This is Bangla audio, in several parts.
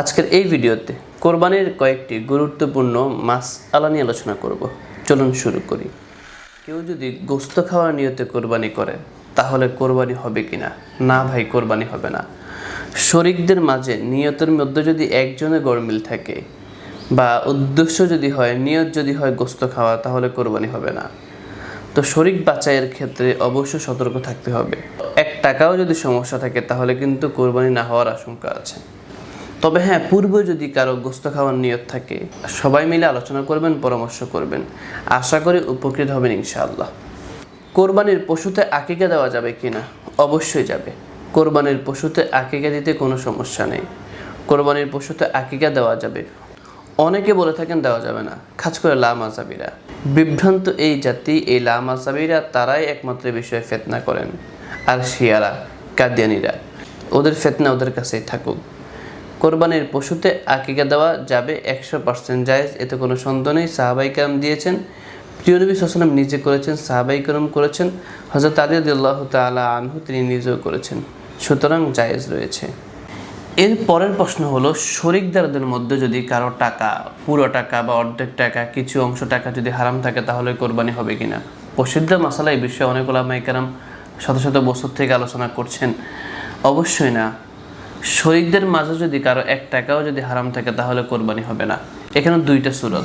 আজকের এই ভিডিওতে কোরবানির কয়েকটি গুরুত্বপূর্ণ মাস আলা নিয়ে আলোচনা করব। চলুন শুরু করি। কেউ যদি গোস্ত খাওয়ার নিয়তে কোরবানি করে, তাহলে কোরবানি হবে কি না না ভাই, কোরবানি হবে না। শরিকদের মাঝে নিয়তের মধ্যে যদি একজনের গরমিল থাকে বা উদ্দেশ্য যদি হয়, নিয়ত যদি হয় গোস্ত খাওয়া, তাহলে কোরবানি হবে না। তো শরিক বাঁচাইয়ের ক্ষেত্রে অবশ্যই সতর্ক থাকতে হবে। এক টাকাও যদি সমস্যা থাকে, তাহলে কিন্তু কোরবানি না হওয়ার আশঙ্কা আছে। তবে হ্যাঁ পূর্বে যদি কারও গোস্ত খাওয়ার নিয়ত থাকে, সবাই মিলে আলোচনা করবেন, পরামর্শ করবেন। আশা করি উপকৃত হবেন ইনশাআল্লাহ। কোরবানির পশুতে আকিকা দেওয়া যাবে কি না অবশ্যই যাবে। কোরবানির পশুতে আকিকা দিতে কোনো সমস্যা নেই। কোরবানির পশুতে আকিকা দেওয়া যাবে। অনেকে বলে থাকেন দেওয়া যাবে না। খাস করে লামাজাবিরা। বিভ্রান্ত এই জাতি, এই লামাজাবিরা তারাই একমাত্র বিষয়ে ফেতনা করেন। আর শিয়ারা, কাদিয়ানিরা, ওদের ফেতনা ওদের কাছেই থাকুক। কোরবানির পশুতে আকিকা দেওয়া যাবে একশো পার্সেন্ট জায়েজ, এতে কোনো সন্দেহ নেই। সাহাবাই কালাম দিয়েছেন, প্রিয় নবী সাল্লাম নিজে করেছেন, সাহাবাই কালাম করেছেন হজরত আলী আল্লাহ তালা আনহু তিনি নিজেও করেছেন, সুতরাং জায়েজ রয়েছে। এর পরের প্রশ্ন হলো, শরিকদারদের মধ্যে যদি কারও টাকা, পুরো টাকা বা অর্ধেক টাকা, কিছু অংশ টাকা যদি হারাম থাকে, তাহলে কোরবানি হবে কিনা? প্রসিদ্ধ মাসালা এই বিষয়ে অনেক ওলামাই কারাম শত শত বছর থেকে আলোচনা করছেন। অবশ্যই না। শরিকদের মাঝে যদি কারও এক টাকাও যদি হারাম থাকে, তাহলে কোরবানি হবে না। এখানে দুইটা সুরত।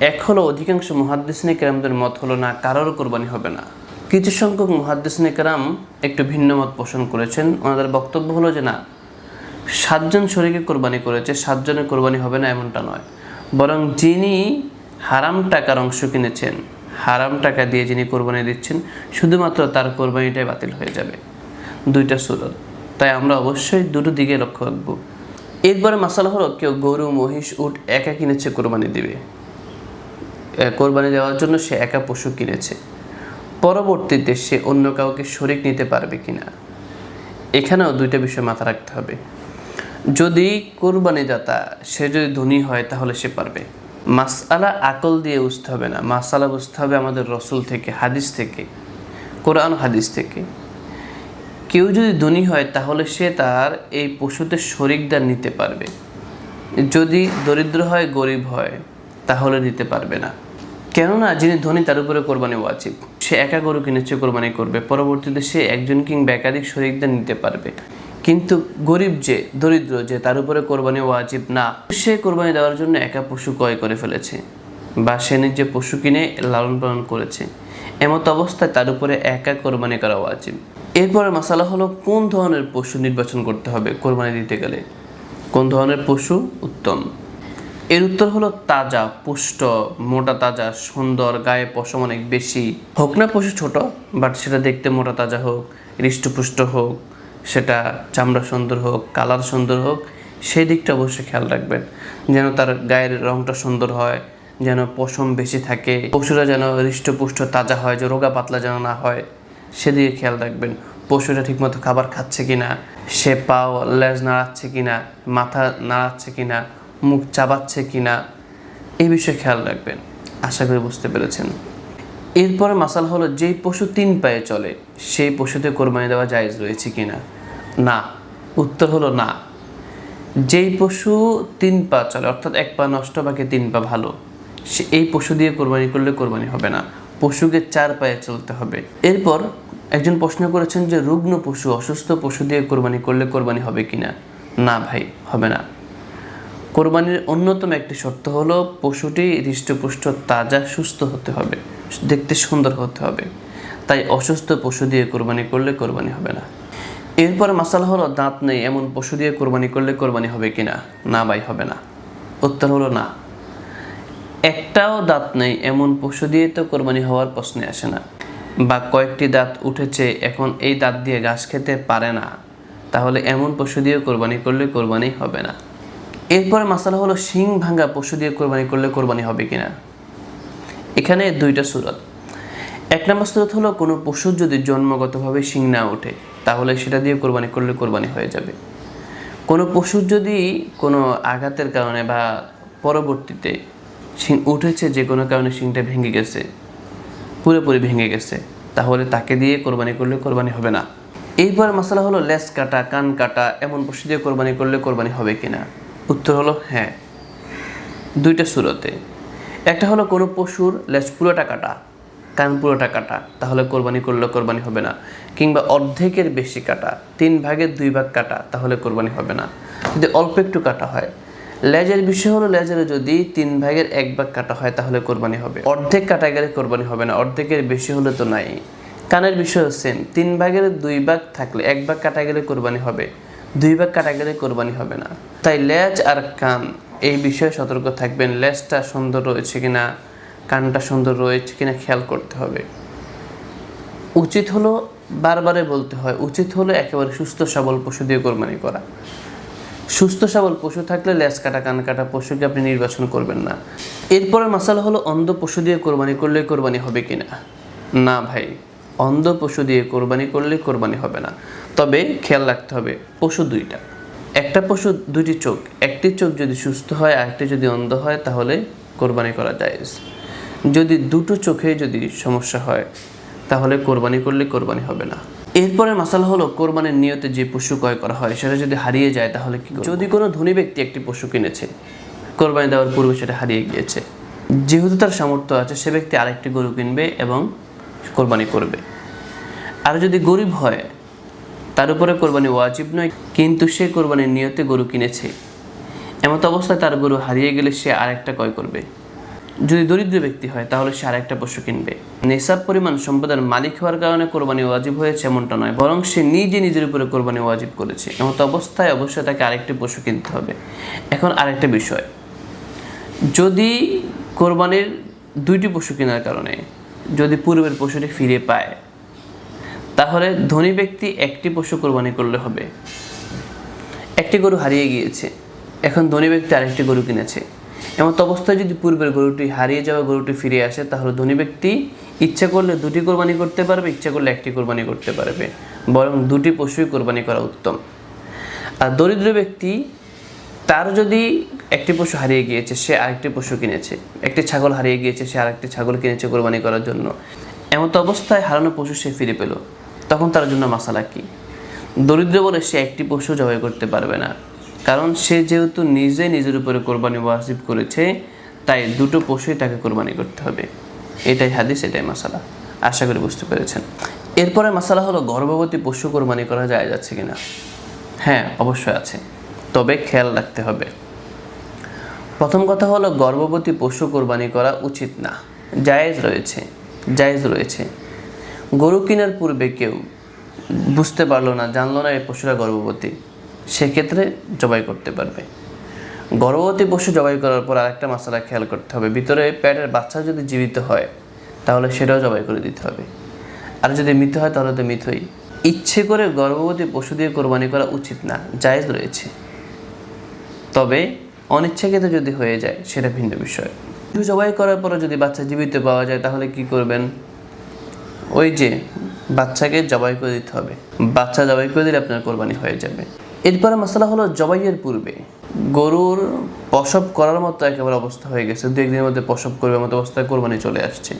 এক হলো, অধিকাংশ মুহাদ্দিসনে কেরামদের মত হলো, না, কারোর কোরবানি হবে না। কিছু সংখ্যক মুহাদ্দিসনে কেরাম একটু ভিন্ন মত পোষণ করেছেন। ওনাদের বক্তব্য হলো যে, না, সাতজন শরীকে কোরবানি করেছে, সাতজনের কোরবানি হবে না এমনটা নয়। বরং যিনি হারাম টাকার অংশ কিনেছেন, হারাম টাকা দিয়ে যিনি কোরবানি দিচ্ছেন, শুধুমাত্র তার কোরবানিটাই বাতিল হয়ে যাবে। দুইটা সুরত। তাই আমরা অবশ্যই দুটো দিকে লক্ষ্য রাখব। এরপরে মাসালা হলো, কেউ গরু, মহিষ, উট একা কিনেছে, কোরবানি দিবে। কোরবানি দেওয়ার জন্য সে একা পশু কিনেছে। পরবর্তীতে সে অন্য কাউকে শরিক নিতে পারবে কিনা, এখানেও দুইটা বিষয় মাথা রাখতে হবে। যদি কোরবানিদাতা, সে যদি ধনী হয়, তাহলে সে পারবে। মাসআলা আকল দিয়ে বুঝতে হবে না। মাসালা বুঝতে হবে আমাদের রসুল থেকে, হাদিস থেকে, কোরআন হাদিস থেকে। কেউ যদি ধনী হয়, তাহলে সে তার এই পশুতে শরিকদার নিতে পারবে। যদি দরিদ্র হয়, গরিব হয়, তাহলে নিতে পারবে না। কেননা, যিনি ধনী, তার উপরে কোরবানি ওয়াজিব। সে একা গরু কিনেছে, কোরবানি করবে। পরবর্তীতে সে একজন কিংবা একাধিক শরিকদার নিতে পারবে। কিন্তু গরিব যে, দরিদ্র যে, তার উপরে কোরবানি ওয়াজিব না। সে কোরবানি দেওয়ার জন্য একা পশু ক্রয় করে ফেলেছে বা সে নিজে পশু কিনে লালন পালন করেছে। এমত অবস্থায় তার উপরে একা কোরবানি করা ওয়াজিব। এরপরে মশালা হলো কোন ধরনের পশু নির্বাচন করতে হবে কোরবানি দিতে গেলে? কোন ধরনের পশু? উত্তম। এর উত্তর হলো তাজা, পুষ্ট, মোটা তাজা, সুন্দর, গায়ে পশম অনেক বেশি। হোক না পশু ছোট বাট সেটা দেখতে মোটা তাজা হোক, হৃষ্টপুষ্ট হোক, সেটা চামড়া সুন্দর হোক, কালার সুন্দর হোক, সেই দিকটা অবশ্যই খেয়াল রাখবেন। যেন তার গায়ের রংটা সুন্দর হয়, যেন পশম বেশি থাকে। পশুরা যেন হৃষ্টপুষ্ট, তাজা হয়, যে রোগা পাতলা যেন না হয়। সেদিকে খেয়াল রাখবেন পশুটা ঠিকমতো খাবার খাচ্ছে কিনা, সে পাও লেজ নাড়াচ্ছে কিনা, মাথা নাড়াচ্ছে কিনা, মুখ চাবাচ্ছে কিনা এই বিষয়ে খেয়াল রাখবেন। আশা করি বুঝতে পেরেছেন। এরপরে মাসাল হলো যেই পশু তিন পায়ে চলে, সেই পশুতে কোরবানি দেওয়া জায়েজ রয়েছে কিনা? না। উত্তর হলো না। যেই পশু তিন পা চলে, অর্থাৎ এক পা নষ্ট, বাকি তিন পা ভালো, সে এই পশু দিয়ে কোরবানি করলে কোরবানি হবে না। পশুকে চার পায়ে চলতে হবে। এরপর একজন প্রশ্ন করেছেন যে, রুগ্ন পশু অসুস্থ পশু দিয়ে কোরবানি করলে কোরবানি হবে কিনা? না না ভাই, হবে না। কোরবানির অন্যতম একটি শর্ত হলো, পশুটি হৃষ্টপুষ্ট, তাজা, সুস্থ হতে হবে, দেখতে সুন্দর হতে হবে। তাই অসুস্থ পশু দিয়ে কোরবানি করলে কোরবানি হবে না। এরপর মাসালা হলো, দাঁত নেই, এমন পশু দিয়ে কোরবানি করলে কোরবানি হবে কিনা? না ভাই, হবে না। উত্তর হলো না। একটাও দাঁত নেই, এমন পশু দিয়ে তো কোরবানি হওয়ার প্রশ্নে আসে না। বা কয়েকটি দাঁত উঠেছে, এখন এই দাঁত দিয়ে ঘাস খেতে পারে না। তাহলে এমন পশু দিয়ে কোরবানি করলে কোরবানি হবে না। এরপরে মাসালা হলো, শিং ভাঙ্গা পশু দিয়ে কোরবানি করলে কোরবানি হবে কিনা? এখানে দুইটা সুরত। এক নম্বর সুরত হলো, কোনো পশুর যদি জন্মগতভাবে শিং না ওঠে, তাহলে সেটা দিয়ে কোরবানি করলে কোরবানি হয়ে যাবে। কোনো পশুর যদি কোনো আঘাতের কারণে বা পরবর্তীতে শিং উঠেছে যে কোনো কারণে শিংটা ভেঙে গেছে, পুরোপুরি ভেঙে গেছে। তাহলে তাকে দিয়ে কোরবানি করলে কোরবানি হবে না। এইবার মশলা হলো লেস কাটা, কান কাটা, এমন পশু দিয়ে কোরবানি করলে কোরবানি হবে কিনা? উত্তর হলো হ্যাঁ। দুইটা সুরতে। একটা হলো কোনো পশুর লেস পুরোটা কাটা, কান পুরোটা কাটা, তাহলে কোরবানি করলে কোরবানি হবে না। কিংবা অর্ধেকের বেশি কাটা, তিন ভাগের দুই ভাগ কাটা, তাহলে কোরবানি হবে না। যদি অল্প একটু কাটা হয় লেজের বিষয় হলো, লেজের যদি তিন ভাগের এক ভাগ কাটা হয়, তাহলে কোরবানি হবে। অর্ধেক কাটা গেলে কোরবানি হবে না, অর্ধেকের বেশি হলে তো নাই। কানের বিষয় সেম তিন ভাগের দুই ভাগ থাকলে এক ভাগ কাটা গেলে কোরবানি হবে, দুই ভাগ কাটা গেলে কোরবানি হবে না। তাই লেজ আর কান, এই বিষয়ে সতর্ক থাকবেন। লেজটা সুন্দর রয়েছে কিনা, কানটা সুন্দর রয়েছে কিনা খেয়াল করতে হবে। উচিত হলো বারবারে বলতে হয়, উচিত হলো একেবারে সুস্থ সবল পশু দিয়ে কোরবানি করা। সুস্থ সবল পশু থাকলে লেজ কাটা, কান কাটা পশুকে আপনি নির্বাচন করবেন না। এরপরে মশালা হলো অন্ধ পশু দিয়ে কোরবানি করলে কোরবানি হবে কিনা? না ভাই, অন্ধ পশু দিয়ে কোরবানি করলে কোরবানি হবে না। তবে খেয়াল রাখতে হবে, পশু দুইটা। একটা পশু, দুইটি চোখ। একটি চোখ যদি সুস্থ হয় আর একটি যদি অন্ধ হয়, তাহলে কোরবানি করা যায় যদি দুটো চোখে যদি সমস্যা হয়, তাহলে কোরবানি করলে কোরবানি হবে না। এরপরে মাসালা হলো কোরবানির নিয়তে যে পশু ক্রয় করা হয়, সেটা যদি হারিয়ে যায় তাহলে কি যদি কোনো ধনী ব্যক্তি একটি পশু কিনেছে, কোরবানি দেওয়ার পূর্বে সেটা হারিয়ে গিয়েছে, যেহেতু তার সামর্থ্য আছে, সে ব্যক্তি আরেকটি গরু কিনবে এবং কোরবানি করবে। আর যদি গরিব হয়, তার উপরে কোরবানি ওয়াজিব নয়, কিন্তু সে কোরবানির নিয়তে গরু কিনেছে, এমত অবস্থায় তার গরু হারিয়ে গেলে সে আরেকটা ক্রয় করবে। যদি দরিদ্র ব্যক্তি হয়, তাহলে সে আরেকটা পশু কিনবে। নেশাব পরিমাণ সম্পদের মালিক হওয়ার কারণে কোরবানি ওয়াজিব হয়েছে এমনটা নয়, বরং সে নিজে নিজের উপরে কোরবানি ওয়াজিব করেছে। এমত অবস্থায় অবশ্যই তাকে আরেকটি পশু কিনতে হবে। এখন আরেকটা বিষয়। যদি কোরবানির দুইটি পশু কেনার কারণে যদি পূর্বের পশুটি ফিরে পায়, তাহলে ধনী ব্যক্তি একটি পশু কোরবানি করলে হবে। একটি গরু হারিয়ে গিয়েছে, এখন ধনী ব্যক্তি আরেকটি গরু কিনেছে। এমন অবস্থায় যদি পূর্বের গরুটি হারিয়ে যাওয়া গরুটি ফিরে আসে, তাহলে ধনী ব্যক্তি ইচ্ছা করলে দুটি কোরবানি করতে পারবে, ইচ্ছা করলে একটি কোরবানি করতে পারবে। বরং দুটি পশুই কোরবানি করা উত্তম। আর দরিদ্র ব্যক্তি, তার যদি একটি পশু হারিয়ে গিয়েছে, সে আরেকটি পশু কিনেছে। একটি ছাগল হারিয়ে গিয়েছে, সে আরেকটি ছাগল কিনেছে কোরবানি করার জন্য। এমত অবস্থায় হারানো পশু সে ফিরে পেল। তখন তার জন্য মাসালা কি? দরিদ্র বলে সে একটি পশু জবাই করতে পারবে না। কারণ সে যেহেতু নিজে নিজের উপরে কোরবানি ওয়াজিব করেছে, তাই দুটো পশুই তাকে কোরবানি করতে হবে। এটাই হাদিস, এটাই মাসালা। আশা করি বুঝতে পেরেছেন। এরপরে মাসালা হলো, গর্ভবতী পশু কোরবানি করা যায়, যাচ্ছে কিনা? হ্যাঁ অবশ্যই আছে। তবে খেয়াল রাখতে হবে। প্রথম কথা হলো, গর্ভবতী পশু কোরবানি করা উচিত না। জায়েজ রয়েছে জায়েজ রয়েছে। গরু কেনার পূর্বে কেউ বুঝতে পারল না, জানলো না এই পশুরা গর্ভবতী। সেক্ষেত্রে জবাই করতে পারবে। গর্ভবতী পশু জবাই করার পর আরেকটা মশলা খেয়াল করতে হবে। ভিতরে প্যাটের বাচ্চা যদি জীবিত হয়, তাহলে সেটাও জবাই করে দিতে হবে। আর যদি মৃত হয়, তাহলে তো মৃতই। ইচ্ছে করে গর্ভবতী পশু দিয়ে কোরবানি করা উচিত না, জায়েজ রয়েছে। তবে অনিচ্ছাকৃত যদি হয়ে যায়, সেটা ভিন্ন বিষয়। পশু জবাই করার পরে যদি বাচ্চা জীবিত পাওয়া যায়, তাহলে কি করবেন? ওই যে বাচ্চাকে জবাই করে দিতে হবে। বাচ্চা জবাই করে দিলে আপনার কোরবানি হয়ে যাবে। এরপরে মশলা হলো জবাইয়ের পূর্বে। গরুর প্রসব করার মতো একেবারে অবস্থা হয়ে গেছে। দু একদিনের মধ্যে প্রসব করবে মতো অবস্থায় কোরবানি চলে আসছে।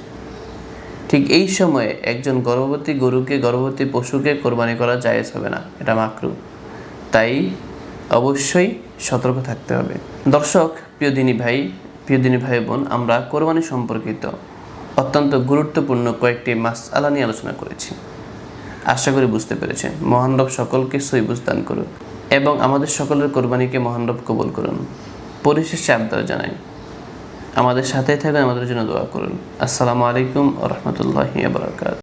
ঠিক এই সময়ে একজন গর্ভবতী গরুকে, গর্ভবতী পশুকে কোরবানি করা জায়েজ হবে না। এটা মাকরু। তাই অবশ্যই সতর্ক থাকতে হবে। দর্শক, প্রিয় দিনী ভাই, প্রিয় দিনী ভাই বোন, আমরা কোরবানি সম্পর্কিত অত্যন্ত গুরুত্বপূর্ণ কয়েকটি মাস আলা নিয়ে আলোচনা করেছি। আশা করি বুঝতে পেরেছেন। মহানরব সকলকে সই দান করুন এবং আমাদের সকলের কোরবানিকে মহানরব কবুল করুন। পরিশেষে আবদার জানাই, আমাদের সাথে থাকুন, আমাদের জন্য দোয়া করুন। আসসালামু আলাইকুম রহমতুল্লাহ বারকাত